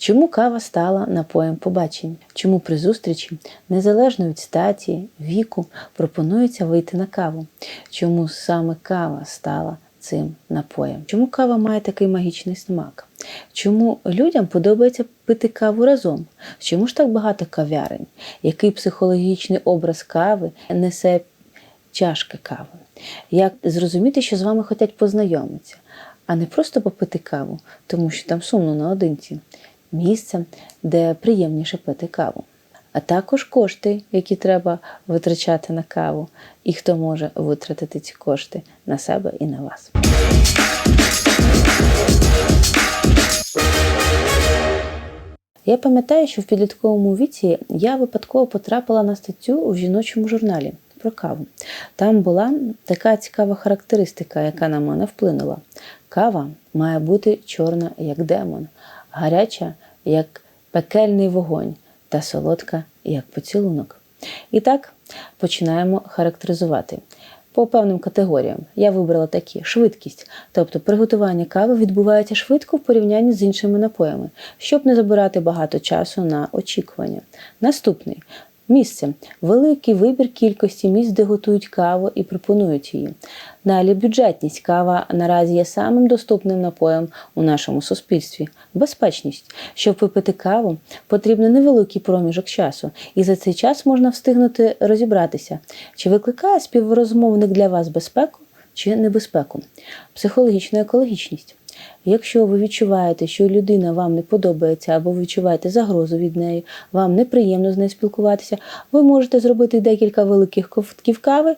Чому кава стала напоєм побачень? Чому при зустрічі, незалежно від статі, віку, пропонується вийти на каву? Чому саме кава стала цим напоєм? Чому кава має такий магічний смак? Чому людям подобається пити каву разом? Чому ж так багато кав'ярень? Який психологічний образ кави несе чашка кави? Як зрозуміти, що з вами хочуть познайомитися, а не просто попити каву, тому що там сумно наодинці? Місце, де приємніше пити каву. А також кошти, які треба витрачати на каву, і хто може витратити ці кошти на себе і на вас. Я пам'ятаю, що в підлітковому віці я випадково потрапила на статтю у жіночому журналі про каву. Там була така цікава характеристика, яка на мене вплинула. Кава має бути чорна, як демон, гаряча, як пекельний вогонь, та солодка, як поцілунок. І так починаємо характеризувати. По певним категоріям я вибрала такі: швидкість, тобто приготування кави відбувається швидко в порівнянні з іншими напоями, щоб не забирати багато часу на очікування. Наступний місце великий вибір кількості місць, де готують каву і пропонують її. Далі бюджетність. Кава наразі є самим доступним напоєм у нашому суспільстві. Безпечність. Щоб випити каву, потрібен невеликий проміжок часу, і за цей час можна встигнути розібратися, чи викликає співрозмовник для вас безпеку чи небезпеку. Психологічна екологічність. Якщо ви відчуваєте, що людина вам не подобається, або ви відчуваєте загрозу від неї, вам неприємно з нею спілкуватися, ви можете зробити декілька великих ковтків кави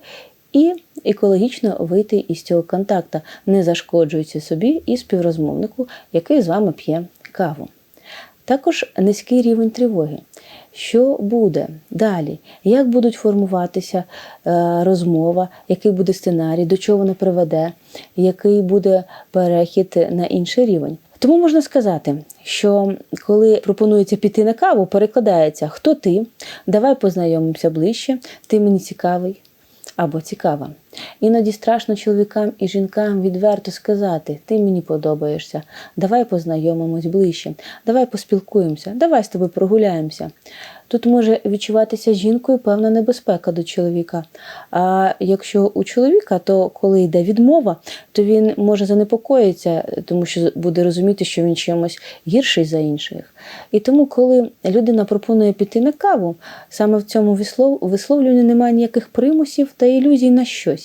і екологічно вийти із цього контакта, не зашкоджуючи собі і співрозмовнику, який з вами п'є каву. Також низький рівень тривоги. Що буде далі? Як будуть формуватися е, розмова, який буде сценарій, до чого вона приведе, який буде перехід на інший рівень? Тому можна сказати, що коли пропонується піти на каву, перекладається хто ти, давай познайомимося ближче, ти мені цікавий або цікава. Іноді страшно чоловікам і жінкам відверто сказати: ти мені подобаєшся, давай познайомимось ближче, давай поспілкуємося, давай з тобою прогуляємося. Тут може відчуватися жінкою певна небезпека до чоловіка. А якщо у чоловіка, то коли йде відмова, то він може занепокоїтися, тому що буде розуміти, що він чимось гірший за інших. І тому, коли людина пропонує піти на каву, саме в цьому висловлюванні немає ніяких примусів та ілюзій на щось.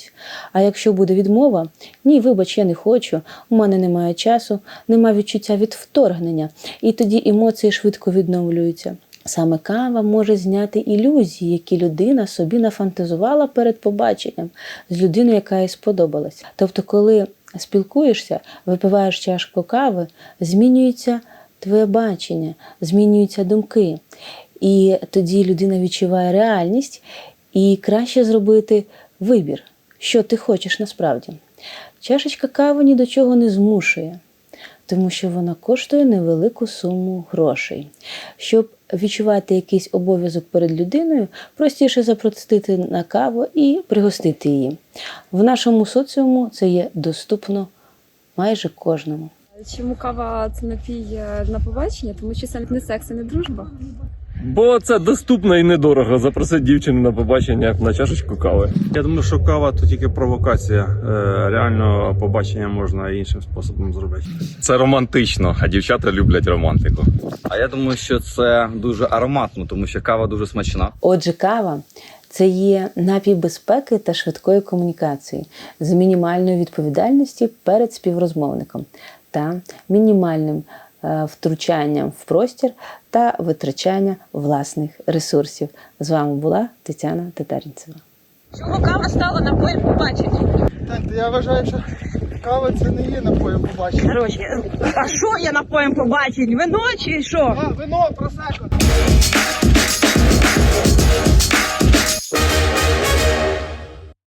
А якщо буде відмова, ні, вибач, я не хочу, у мене немає часу, немає відчуття від вторгнення, і тоді емоції швидко відновлюються. Саме кава може зняти ілюзії, які людина собі нафантазувала перед побаченням з людиною, яка їй сподобалась. Тобто, коли спілкуєшся, випиваєш чашку кави, змінюється твоє бачення, змінюються думки. І тоді людина відчуває реальність і краще зробити вибір, що ти хочеш насправді. Чашечка кави ні до чого не змушує тому що вона коштує невелику суму грошей. Щоб відчувати якийсь обов'язок перед людиною, простіше запросити на каву і пригостити її. В нашому соціуму це є доступно майже кожному. Чому кава це напій е, на побачення? Тому що це не секс і не дружба. Бо це доступно і недорого запросити дівчину на побачення на чашечку кави. Я думаю, що кава то тільки провокація. Е, Реально побачення можна іншим способом зробити. Це романтично, а дівчата люблять романтику. А я думаю, що це дуже ароматно, тому що кава дуже смачна. Отже, кава це є напій безпеки та швидкої комунікації з мінімальною відповідальністю перед співрозмовником та мінімальним втручанням в простір та витрачання власних ресурсів. З вами була Тетяна Татарінцева. Чому кава стала напоєм побачення? Так, я вважаю, що кава це не є напоєм побачення. Короче, а що я напоєм побачень? Вино чи що? А, вино, просеко.